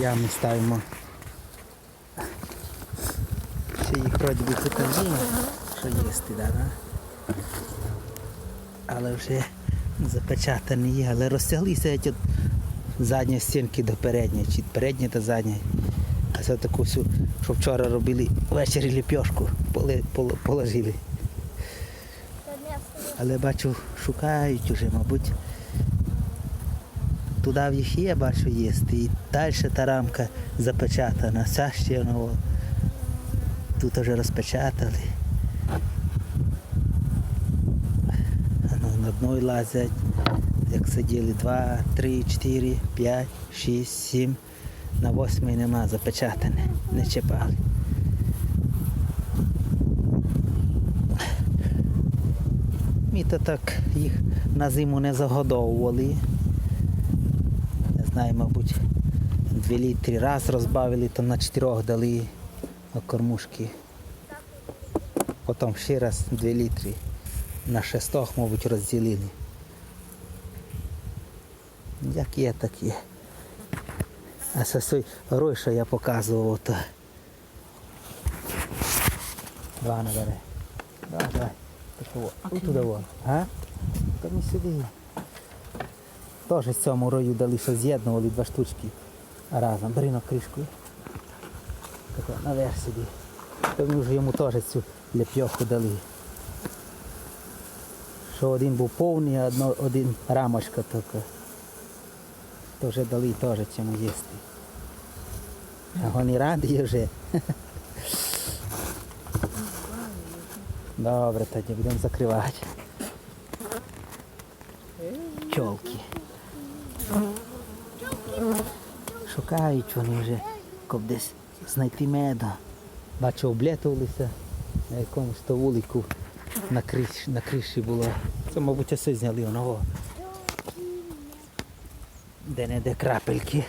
ями ставимо. Ще їх вроді би тут є, що їсти, да, да? але вже запечатані є, але розтяглися від задньої стінки до передньої, чи передньої до задньої. А це таку всю, що вчора робили ввечері ліпьошку, положили. Але бачу, шукають уже, мабуть. Туди в їх є, бачу, є. І далі та рамка запечатана. Ця ще ну, тут вже розпечатали. Ну, на дно лазять, як сиділи, два, три, чотири, п'ять, шість, сім. На восьмий нема запечатане, не чіпали. Ми то так їх на зиму не загодовували. Знаю, мабуть, 2 літри раз розбавили, то на чотирьох дали кормушки. Потім ще раз 2 літри. На шестох, мабуть, розділили. Як є, так є. А це той рой, що я показував, то. Два набере. Давай, давай. Туди вон. А? Та не сюди. Теж з цьому рою дали, що з'єднували два штучки разом. Бери на кришку. Тако, наверх сюди. То ми вже йому теж цю лепьоху дали. Що один був повний, а один рамочка тільки. То вже дали теж цьому їсти. А вони раді вже. Добре, тоді будемо закривати. Пчолки. Шукають вони вже, коб десь знайти меда. Бачу, облетувалися на якомусь то вулику на криші, на криші було. Це, мабуть, все зняли оного. Де не де крапельки.